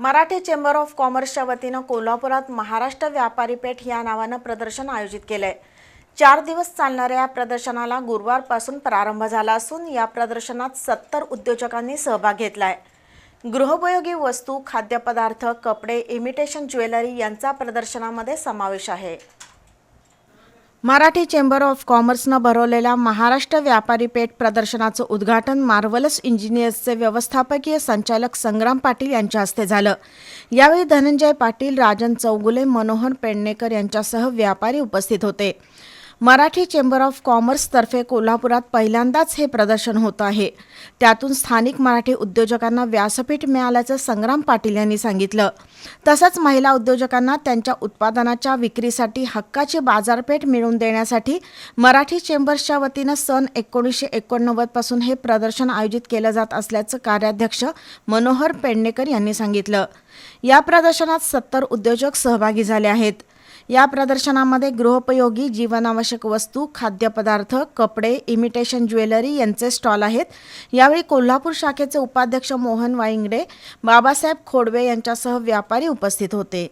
Marathi chamber of कॉमर्सच्या वतीनं कोल्हापुरात महाराष्ट्र व्यापारी पेठ या नावानं प्रदर्शन आयोजित केलं आहे चार दिवस चालणाऱ्या या प्रदर्शनाला गुरुवारपासून प्रारंभ झाला असून या प्रदर्शनात सत्तर उद्योजकांनी सहभाग घेतला आहे गृहोपयोगी वस्तू खाद्यपदार्थ कपडे इमिटेशन ज्वेलरी यांचा प्रदर्शनामध्ये समावेश आहे. मराठी चेंबर ऑफ कॉमर्सनं भरवलेल्या महाराष्ट्र व्यापारी पेठ प्रदर्शनाचं उद्घाटन मार्वलस इंजिनियर्सचे व्यवस्थापकीय संचालक संग्राम पाटील यांच्या हस्ते झालं. यावेळी धनंजय पाटील राजन चौगुले मनोहर पेडणेकर यांच्यासह व्यापारी उपस्थित होते. मराठी चेंबर ऑफ कॉमर्सतर्फे कोल्हापुरात पहिल्यांदाच हे प्रदर्शन होत आहे. त्यातून स्थानिक मराठी उद्योजकांना व्यासपीठ मिळाल्याचं संग्राम पाटील यांनी सांगितलं. तसंच महिला उद्योजकांना त्यांच्या उत्पादनाच्या विक्रीसाठी हक्काची बाजारपेठ मिळवून देण्यासाठी मराठी चेंबर्सच्या वतीनं सन एकोणीसशे एकोणनव्वदपासून हे प्रदर्शन आयोजित केलं जात असल्याचं कार्याध्यक्ष मनोहर पेडणेकर यांनी सांगितलं. या प्रदर्शनात सत्तर उद्योजक सहभागी झाले आहेत. या प्रदर्शनामध्ये गृहोपयोगी जीवनावश्यक वस्तू खाद्यपदार्थ कपडे इमिटेशन ज्वेलरी यांचे स्टॉल आहेत. यावेळी कोल्हापूर शाखेचे उपाध्यक्ष मोहन वाईंगडे बाबासाहेब खोडवे यांच्यासह व्यापारी उपस्थित होते.